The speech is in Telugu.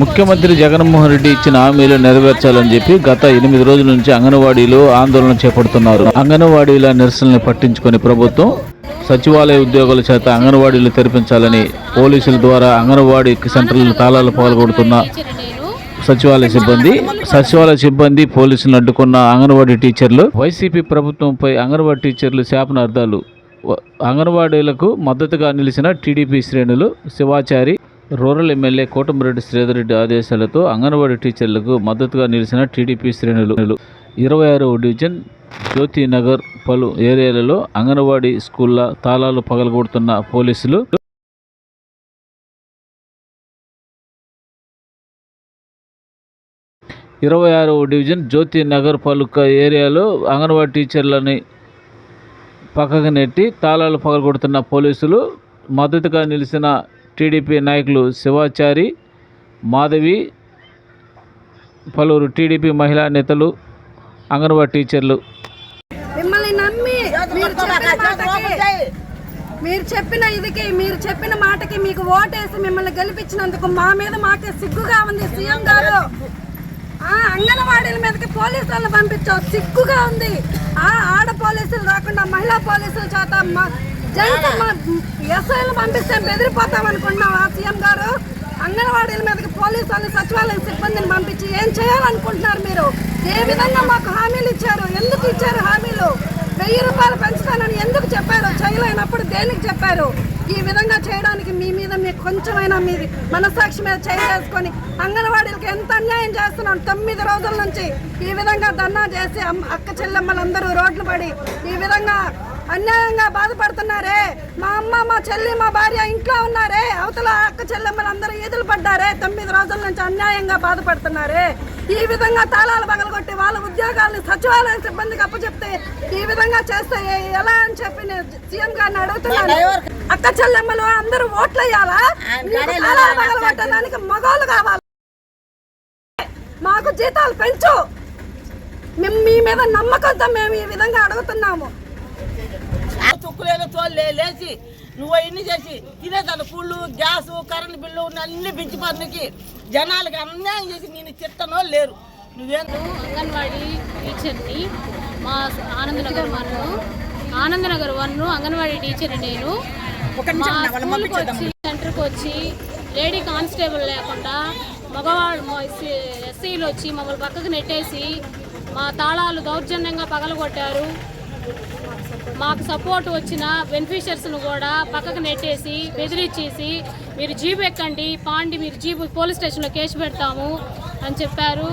ముఖ్యమంత్రి జగన్మోహన్ రెడ్డి ఇచ్చిన హామీలు నెరవేర్చాలని చెప్పి గత ఎనిమిది రోజుల నుంచి అంగన్వాడీలు ఆందోళన చేపడుతున్నారు. అంగన్వాడీల నిరసనలు పట్టించుకొని ప్రభుత్వం సచివాలయ ఉద్యోగుల చేత అంగన్వాడీలు తెరిపించాలని పోలీసుల ద్వారా అంగన్వాడీ సెంటర్లను తాళాలు పాల్గొడుతున్న సచివాలయ సిబ్బంది సచివాలయ సిబ్బంది పోలీసులను అడ్డుకున్న అంగన్వాడీ టీచర్లు వైసీపీ ప్రభుత్వంపై అంగన్వాడీ టీచర్లు శాపనార్థాలు అర్థాలు. అంగన్వాడీలకు మద్దతుగా నిలిచిన టీడీపీ శ్రేణులు శివాచారి రూరల్ ఎమ్మెల్యే కోటమిరెడ్డి శ్రీధర్ రెడ్డి ఆదేశాలతో అంగన్వాడీ టీచర్లకు మద్దతుగా నిలిచిన టీడీపీ శ్రేణులు. ఇరవై ఆరవ డివిజన్ జ్యోతి నగర్ పలు ఏరియాలలో అంగన్వాడీ స్కూళ్ళ తాళాలు పగలగొడుతున్న పోలీసులు ఇరవై ఆరవ డివిజన్ జ్యోతి నగర్ పలుక ఏరియాలో అంగన్వాడీ టీచర్లని పక్కకు నెట్టి తాళాలు పగలగొడుతున్న పోలీసులు మద్దతుగా నిలిచిన టీడీపీ నాయకులు శివాచారి మాధవి పలువురు టీడీపీ మహిళా నేతలు అంగన్వాడీ టీచర్లు. మిమ్మల్ని నమ్మి మీరు చెప్పిన ఇదికి మీరు చెప్పిన మాటకి మీకు ఓటేసి మిమ్మల్ని గెలిపించినందుకు మా మీద మాకే సిగ్గుగా ఉంది సీఎం గారు. అంగన్వాడీల మీదకి పోలీసు వాళ్ళని పంపించావు సిగ్గుగా ఉంది. ఆ ఆడ పోలీసులు రాకుండా మహిళా పోలీసుల చేత మా ఎస్ఐలు పంపిస్తే బెదిరిపోతాం అనుకుంటున్నావా? సీఎం గారు? అంగన్వాడీల మీదకి పోలీసు వాళ్ళు సచివాలయం సిబ్బందిని పంపించి ఏం చేయాలనుకుంటున్నారు మీరు? ఏ విధంగా మాకు హామీలు ఇచ్చారు? ఎందుకు ఇచ్చారు హామీలు? వెయ్యి రూపాయలు పెంచుతానని ఎందుకు చెప్పారు? చేయలేనప్పుడు దేనికి చెప్పారు? ఈ విధంగా చేయడానికి మీ మీద మీకు కొంచెమైనా మీది మనసాక్షి మీద చేసుకొని అంగన్వాడీలకు ఎంత అన్యాయం చేస్తున్నాం? తొమ్మిది రోజుల నుంచి ఈ విధంగా ధర్నా చేసి అమ్మ- అక్క చెల్లెమ్మలందరూ రోడ్లు పడి ఈ విధంగా అన్యాయంగా బాధపడుతున్నారే. మా అమ్మ మా చెల్లి మా భార్య ఇంట్లో ఉన్నారే. అవతల అక్క చెల్లెమ్మలందరూ ఈదులు పడ్డారే. తొమ్మిది రోజుల నుంచి అన్యాయంగా బాధపడుతున్నారే. ఈ విధంగా తాళాలు పగలగొట్టి వాళ్ళ ఉద్యోగాలను సచివాలయ సిబ్బందికి అప్పచెప్తే ఈ విధంగా చేస్తే ఎలా అని చెప్పి నేను సీఎం గారిని అడుగుతున్నాను. అక్క చెల్లెమ్మలు అందరూ ఓట్లు వేయాలా తాళాలు పగలగొట్టడానికి మగవాళ్ళు కావాలి. మాకు జీతాలు పెంచు. మేము మీ మీద నమ్మకంతో మేము ఈ విధంగా అడుగుతున్నాము. లేచి నువ్వు ఇన్ని చేసి తినేదాన్ని ఫుల్లు గ్యాస్ కరెంట్ బిల్లు అన్ని పెంచిపోతున్నకి జనాలకి అన్యాయం చేసి నేను తిట్టనో లేరు. నువ్వేం అంగన్వాడీ టీచర్ని మా Anandnagar one Anandnagar one anganwadi teacher నేను మా స్కూల్కి వచ్చి సెంటర్కి వచ్చి లేడీ కానిస్టేబుల్ లేకుండా మగవాళ్ళు ఎస్సీలు వచ్చి మమ్మల్ని పక్కకు నెట్టేసి మా తాళాలు దౌర్జన్యంగా పగలగొట్టారు. మాకు సపోర్ట్ వచ్చిన బెనిఫిషియర్స్ను కూడా పక్కకు నెట్టేసి బెదిరించేసి మీరు జీబు ఎక్కండి పాండి మీరు జీబు పోలీస్ స్టేషన్లో కేసు పెడతాము అని చెప్పారు.